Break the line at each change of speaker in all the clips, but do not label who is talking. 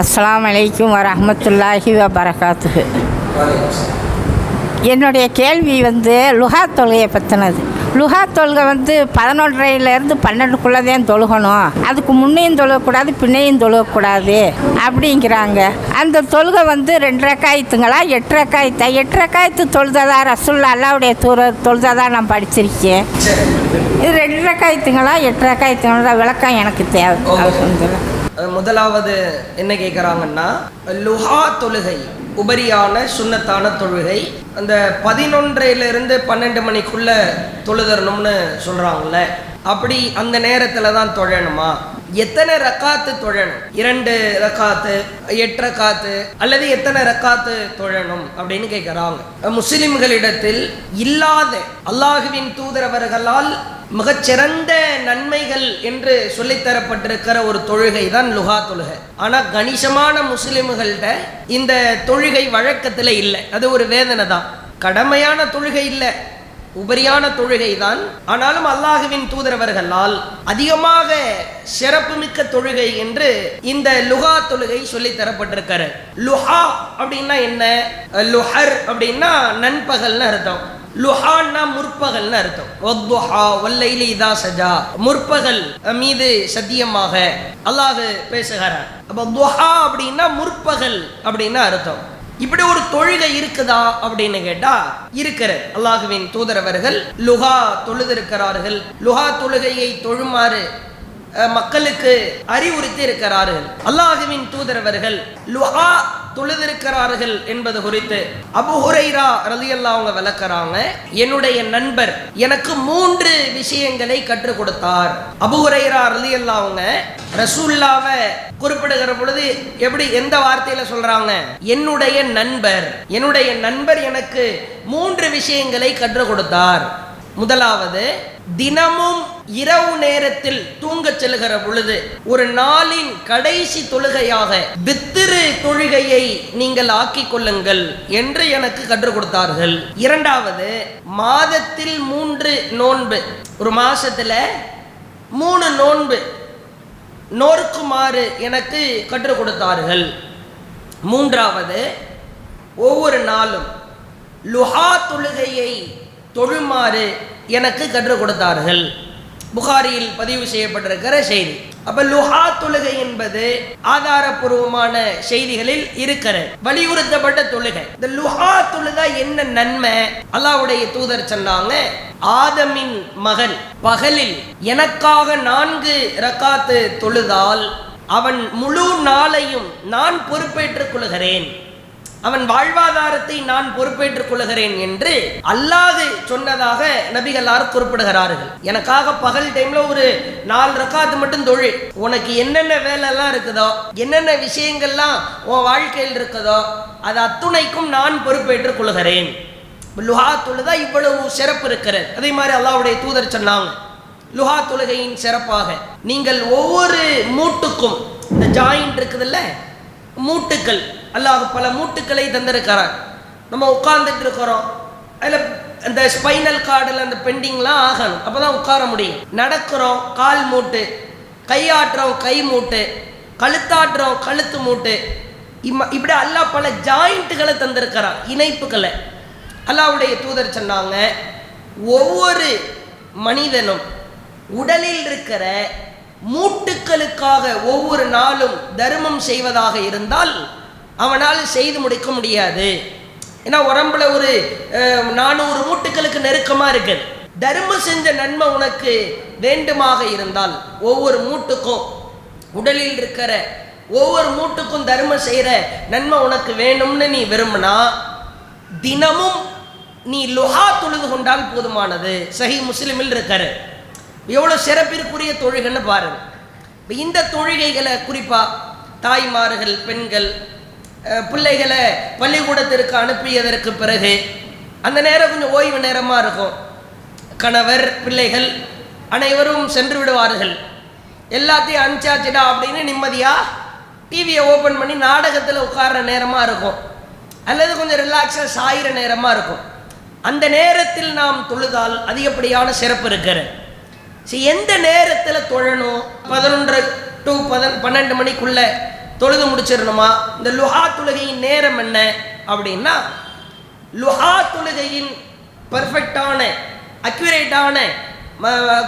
அஸ்ஸலாமு அலைக்கும் வரஹ்மத்துல்லாஹி வபரகாத்துஹு. என்னுடைய கேள்வி வந்து லுஹா தொழுகையை பற்றினது லுஹா தொழுகை வந்து பதினொன்றையிலேருந்து பன்னெண்டுக்குள்ளே தான் தொழுகணும். அதுக்கு முன்னையும் தொழுகக்கூடாது பின்னையும் தொழுகக்கூடாது அப்படிங்கிறாங்க. அந்த தொழுகை வந்து ரெண்டு ரக்காயத்துங்களா? எட்டு ரக்காயத்தா? எட்டு ரக்காயத்து தொழுததா ரசுல்லா அல்லாவுடைய தூர தொழுததா நான் படிச்சிருக்கேன். இது ரெண்டு ரக்காயத்துங்களா? எட்டு ரக்காயத்துங்களா? விளக்கம் எனக்கு தேவை.
முதலாவது என்ன கேட்குறாங்கன்னா லுஹா தொழுகை உபரியான சுண்ணத்தான தொழுகை. அந்த பதினொன்றையிலிருந்து பன்னெண்டு மணிக்குள்ள தொழுதரணும்னு சொல்கிறாங்கல்ல அப்படி அந்த நேரத்தில் தான் தொழணுமா? எத்தனை ரக்காத்து தொழணும்? இரண்டு ரக்காத்து எட்டு ரக்காத்து அல்லது எத்தனை ரக்காத்து தொழணும் அப்படின்னு கேட்குறாங்க முஸ்லிம்களிடத்தில் இல்லாத அல்லாஹுவின் தூதரவர்களால் மிகச்சிறந்த நன்மைகள் என்று சொல்லித்தரப்பட்டிருக்கிற ஒரு தொழுகை தான் லுகா தொழுகை. ஆனால் கணிசமான முஸ்லிம்கள்ட்ட இந்த தொழுகை வழக்கத்தில் இல்லை. அது ஒரு வேதனை தான் கடமையான தொழுகை இல்லை. உபரியான தொழுகை தான். ஆனாலும் அல்லாஹுவின் தூதரவர்களால் அதிகமாக சிறப்புமிக்க தொழுகை என்று இந்த லுஹா தொழுகை சொல்லி தரப்பட்டிருக்காரு லுஹா அப்படின்னா என்ன? லுஹர் அப்படின்னா நண்பகல்னு அர்த்தம். லுஹான்னா முற்பகல்னு அர்த்தம். ஒத்துஹா ஒல்லைலி இதா சஜா. முற்பகல் மீது சத்தியமாக அல்லாஹ் பேசுகிறார். அப்போ துஹா அப்படின்னா முற்பகல் அப்படின்னு அர்த்தம். இப்படி ஒரு தொழுகை இருக்குதா அப்படின்னு கேட்டா இருக்கிறது. அல்லாஹுவின் தூதரவர்கள் லுஹா தொழுதிருக்கிறார்கள். லுஹா தொழுகையை தொழுமாறு அஹ், மக்களுக்கு அறிவுறுத்தி இருக்கிறார்கள் அல்லாஹுவின் தூதரவர்கள் லுஹா தொழுதிருக்கிறார்கள் என்பது குறித்து அபுஹுரைரா ரலியல்லா அவங்க விளக்குறாங்க. என்னுடைய நண்பர் எனக்கு மூன்று விஷயங்களை கற்றுக் கொடுத்தார். அபுஹுரைரா ரலியல்லா அவங்க ரசூல்லாவை குறிப்பிடுகிற பொழுது எப்படி எந்த வார்த்தையில சொல்றாங்க? என்னுடைய நண்பர் என்னுடைய நண்பர் எனக்கு மூன்று விஷயங்களை கற்றுக் கொடுத்தார். முதலாவது தினமும் இரவு நேரத்தில் தூங்கச் செல்கிற பொழுது ஒரு நாளின் கடைசி தொழுகையாக வித்திரு தொழுகையை நீங்கள் ஆக்கிக் கொள்ளுங்கள் என்று எனக்கு கற்றுக் கொடுத்தார்கள். இரண்டாவது மாதத்தில் மூன்று நோன்பு. ஒரு மாசத்துல மூணு நோன்பு நோர்க்குமாறு எனக்கு கற்றுக் கொடுத்தார்கள். மூன்றாவது ஒவ்வொரு நாளும் லுஹா தொழுகையை தொழுமாறு எனக்கு கற்றுக் கொடுத்தார்கள். புகாரியில் பதிவு செய்யப்பட்டிருக்கிற செய்தி. அப்ப லுஹா தொழுகை என்பது ஆதாரபூர்வமான செய்திகளில் இருக்கிற வலியுறுத்தப்பட்ட தொழுகை. இந்த லுஹா தொழுகை என்ன நன்மை? அல்லாவுடைய தூதர் சொன்னாங்க ஆதமின் மகன் பகலில் எனக்காக நான்கு ரக்காத்து தொழுதால் அவன் முழு நாளையும் நான் பொறுப்பேற்றுக் கொள்கிறேன். அவன் வாழ்வாதாரத்தை நான் பொறுப்பேற்றுக் கொள்கிறேன் என்று அல்லாது சொன்னதாக நபிகளார் குறிப்பிடுகிறார்கள். எனக்காக பகல் டைம்ல ஒரு நாலு ரக்காத்து மட்டும் தொழில் உனக்கு என்னென்ன வேலைலாம் இருக்குதோ என்னென்ன விஷயங்கள்லாம் உன் வாழ்க்கையில் இருக்குதோ அது அத்துணைக்கும் நான் பொறுப்பேற்றுக் கொள்கிறேன் லுஹா தொழுதா இவ்வளவு சிறப்பு இருக்கிறது. அதே மாதிரி அல்லாவுடைய தூதர் சொன்னாங்க. லுஹா தொழுகையின் சிறப்பாக. நீங்கள் ஒவ்வொரு மூட்டுக்கும் இந்த ஜாயிண்ட் இருக்குதுல்ல மூட்டுக்கள். அல்லாஹ் பல மூட்டுக்களை தந்திருக்கிறார். நம்ம உட்கார்ந்துட்டு இருக்கிறோம். அதில் அந்த ஸ்பைனல் கார்டில் அந்த பெண்டிங்லாம் ஆகணும். அப்போ தான் உட்கார முடியும். நடக்கிறோம் கால் மூட்டு கையாட்டுறோம் கை மூட்டு கழுத்தாட்டுறோம் கழுத்து மூட்டு. இம்ம இப்படி அல்லாஹ் பல ஜாயிண்ட்டுகளை தந்திருக்கிறான் இணைப்புகளை. அல்லாவுடைய தூதர் சொன்னாங்க ஒவ்வொரு மனிதனும் உடலில் இருக்கிற மூட்டுக்களுக்காக ஒவ்வொரு நாளும் தர்மம் செய்வதாக இருந்தால் அவனால் செய்து முடிக்க முடியாது. ஏன்னா உடம்புல ஒரு நானூறு மூட்டுக்களுக்கு நெருக்கமாக இருக்குது தர்மம் செஞ்ச நன்மை உனக்கு வேண்டுமாக இருந்தால் ஒவ்வொரு மூட்டுக்கும் உடலில் இருக்கிற ஒவ்வொரு மூட்டுக்கும் தர்மம் செய்கிற நன்மை உனக்கு வேணும்னு நீ விரும்பினா தினமும் நீ லுஹா தொழுது கொண்டால் போதுமானது. சஹி முஸ்லிமில் இருக்கிற எவ்வளோ சிறப்பிற்குரிய தொழுகைன்னு பாருங்கள் இப்போ இந்த தொழுகைகளை குறிப்பாக தாய்மார்கள் பெண்கள் பிள்ளைகளை பள்ளிக்கூடத்திற்கு அனுப்பியதற்கு பிறகு அந்த நேரம் கொஞ்சம் ஓய்வு நேரமாக இருக்கும். கணவர் பிள்ளைகள் அனைவரும் சென்று விடுவார்கள். எல்லாத்தையும் அனுப்பிச்சாச்சுடா அப்படின்னு நிம்மதியாக டிவியை ஓப்பன் பண்ணி நாடகத்தில் உட்கார்ற நேரமாக இருக்கும். அல்லது கொஞ்சம் ரிலாக்ஸாக சாயிற நேரமாக இருக்கும். அந்த நேரத்தில் நாம் தொழுதால் அதிகப்படியான சிறப்பு இருக்கிறது. சரி எந்த நேரத்தில் தொழணும்? பதினொன்று டு பதன் பன்னெண்டு மணிக்குள்ள தொழுது முடிச்சிடணுமா? இந்த லுஹா தொழுகையின் நேரம் என்ன? அப்படின்னா லுஹா தொழுகையின் பர்ஃபெக்டான அக்யூரேட்டான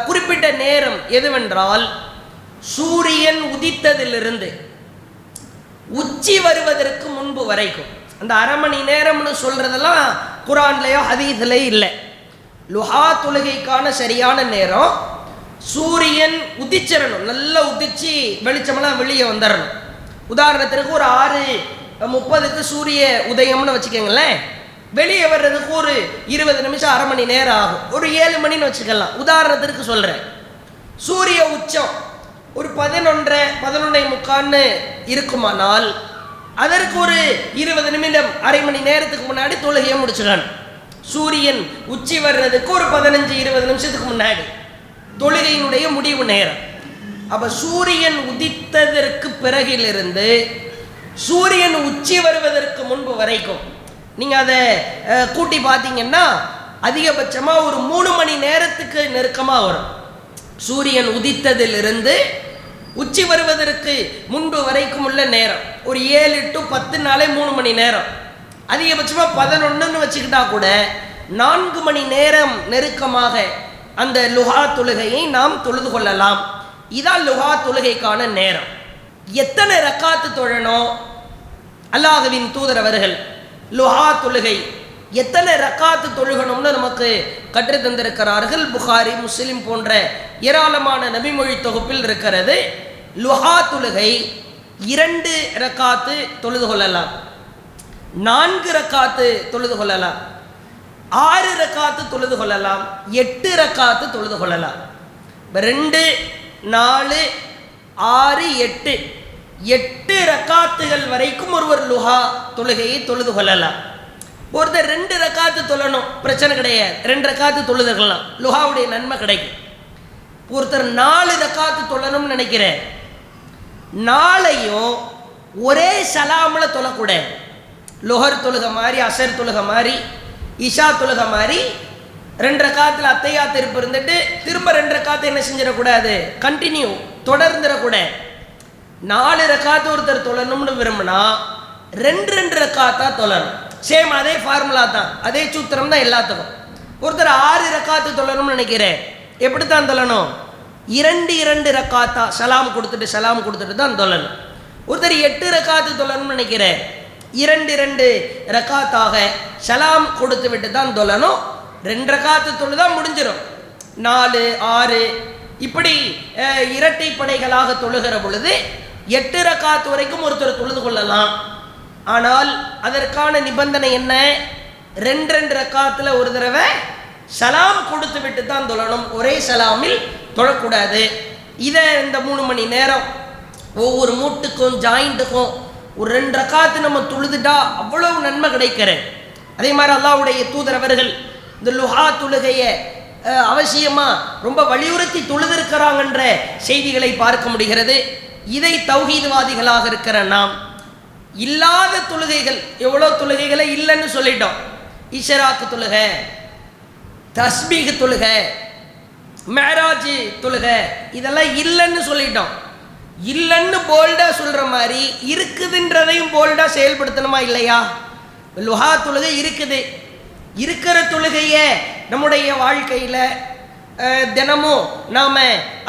குறிப்பிட்ட நேரம் எதுவென்றால் சூரியன் உதித்ததிலிருந்து உச்சி வருவதற்கு முன்பு வரைக்கும். அந்த அரை மணி நேரம்னு சொல்றதெல்லாம் குரான்லயோ ஹதீஸ்லயோ இல்லை. லுஹா தொழுகைக்கான சரியான நேரம் சூரியன் உதிச்சிடணும். நல்லா உதிச்சு வெளிச்சமெல்லாம் வெளியே வந்துடணும். உதாரணத்திற்கு ஒரு ஆறு முப்பதுக்கு சூரிய உதயம்னு வச்சுக்கோங்களேன். வெளியே வர்றதுக்கு ஒரு இருபது நிமிஷம் அரை மணி நேரம் ஆகும். ஒரு ஏழு மணின்னு வச்சுக்கலாம். உதாரணத்திற்கு சொல்கிறேன் சூரிய உச்சம் ஒரு பதினொன்றரை பதினொன்றை முக்கான்னு இருக்குமானால் அதற்கு ஒரு இருபது நிமிடம் அரை மணி நேரத்துக்கு முன்னாடி தொழுகையை முடிச்சிடணும். சூரியன் உச்சி வர்றதுக்கு ஒரு பதினஞ்சு இருபது நிமிஷத்துக்கு முன்னாடி. தொழுகையினுடைய முடிவு நேரம். அப்போ சூரியன் உதித்ததற்கு பிறகிலிருந்து சூரியன் உச்சி வருவதற்கு முன்பு வரைக்கும் நீங்கள் அதை கூட்டி பார்த்தீங்கன்னா அதிகபட்சமாக ஒரு மூணு மணி நேரத்துக்கு நெருக்கமாக வரும். சூரியன் உதித்ததிலிருந்து உச்சி வருவதற்கு முன்பு வரைக்கும் உள்ள நேரம். ஒரு ஏழு டு பத்து நாளே மூணு மணி நேரம். அதிகபட்சமாக பதினொன்றுன்னு வச்சுக்கிட்டா கூட நான்கு மணி நேரம் நெருக்கமாக அந்த லுஹா தொழுகையை நாம் தொழுது கொள்ளலாம். இதான் லுஹா தொழுகைக்கான நேரம். எத்தனை ரக்காத்து தொழணும்? அல்லாஹுவின் தூதர் அவர்கள் லுஹா தொழுகை எத்தனை ரக்காத்து தொழுகணும்னு நமக்கு கற்று தந்திருக்கிறார்கள். புகாரி முஸ்லிம் போன்ற ஏராளமான நபிமொழி தொகுப்பில் இருக்கிறது. லுஹா தொழுகை இரண்டு ரக்காத்து தொழுது கொள்ளலாம். நான்கு ரக்காத்து தொழுது கொள்ளலாம். ஆறு ரக்காத்து தொழுது கொள்ளலாம் எட்டு ரக்காத்து தொழுது கொள்ளலாம். ரெண்டு நாலு ஆறு எட்டு எட்டு ரக்காத்துகள் வரைக்கும் ஒருவர் லுஹா தொழுகையை தொழுது கொள்ளலாம். ஒருத்தர் ரெண்டு ரக்காத்து தொழணும் பிரச்சனை கிடையாது. ரெண்டு ரக்காத்து தொழுதுக்கலாம் லுஹாவுடைய நன்மை கிடைக்கும். ஒருத்தர் நாலு ரக்காத்து தொழணும்னு நினைக்கிறேன். நாளையும் ஒரே சலாமில் தொழக்கூடாது. லுஹர் தொழுக மாதிரி அசர் தொழுக மாதிரி இஷா தொழுக மாதிரி ரெண்டு காலத்தில் அத்தையா திருப்பு இருந்துட்டு திரும்ப ரெண்டு காத்து என்ன செஞ்சிடக்கூடாது? கண்டினியூ தொடர்ந்துடக்கூட நாலு ரக்காத்து ஒருத்தர் தொழணும்னு விரும்பினா ரெண்டு ரெண்டு ரக்காத்தா தொழணும். சேம் அதே ஃபார்முலா தான். அதே சூத்திரம் தான் எல்லாத்துக்கும். ஒருத்தர் ஆறு ரக்காத்து தொழணும்னு நினைக்கிறேன். எப்படி தான் தொழணும்? இரண்டு இரண்டு ரக்காத்தா சலாம் கொடுத்துட்டு சலாம் கொடுத்துட்டு தான் தொழணும். ஒருத்தர் எட்டு ரக்காத்து தொழணும்னு நினைக்கிறேன். இரண்டு இரண்டு ரக்காத்தாக சலாம் கொடுத்து விட்டு தான் தொழணும். ரெண்டு ரக்காத்து தான் முடிஞ்சிடும் நாலு ஆறு இப்படி இரட்டை படைகளாக தொழுகிற பொழுது எட்டு ரக்காத்து வரைக்கும் ஒருத்தர் தொழுது கொள்ளலாம். ஆனால் அதற்கான நிபந்தனை என்ன? ரெண்டு ரெண்டு ரக்காத்தில் ஒரு தடவை சலாம் கொடுத்து விட்டு தான் தொழணும். ஒரே சலாமில் தொழக்கூடாது. இதை இந்த மூணு மணி நேரம் ஒவ்வொரு மூட்டுக்கும் ஜாயிண்ட்டுக்கும் ஒரு ரெண்டு ரக்காத்து நம்ம தொழுதுட்டா அவ்வளவு நன்மை கிடைக்கிறது அதே மாதிரி அல்லாவுடைய தூதர் அவர்கள் இந்த லுஹா தொழுகையை அவசியமாக அவசியமா ரொம்ப வலியுறுத்தி தொழுதிருக்கிறாங்கன்ற செய்திகளை பார்க்க முடிகிறது. இதை தௌஹீத்வாதிகளாக இருக்கிற நாம் இல்லாத தொழுகைகள் எவ்வளோ தொழுகைகளை இல்லைன்னு சொல்லிட்டோம். இஷராக்கு தொழுகை தஸ்மீக தொழுகை மேராஜ் தொழுகை இதெல்லாம் இல்லைன்னு சொல்லிட்டோம். இல்லைன்னு போல்டாக சொல்கிற மாதிரி இருக்குதுன்றதையும் போல்டாக செயல்படுத்தணுமா இல்லையா? லுஹா தொழுகை இருக்குது. இருக்கிற தொழுகையை நம்முடைய வாழ்க்கையில் தினமும் நாம்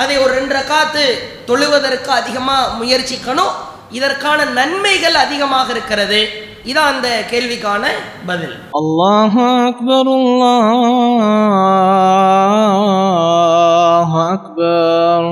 அதை ஒரு ரெண்டு ரக்காத்து தொழுவதற்கு அதிகமாக முயற்சிக்கணும். இதற்கான நன்மைகள் அதிகமாக இருக்கிறது. இதான் அந்த கேள்விக்கான பதில்.
அல்லாஹ் அக்பர் அல்லாஹ் அக்பர்.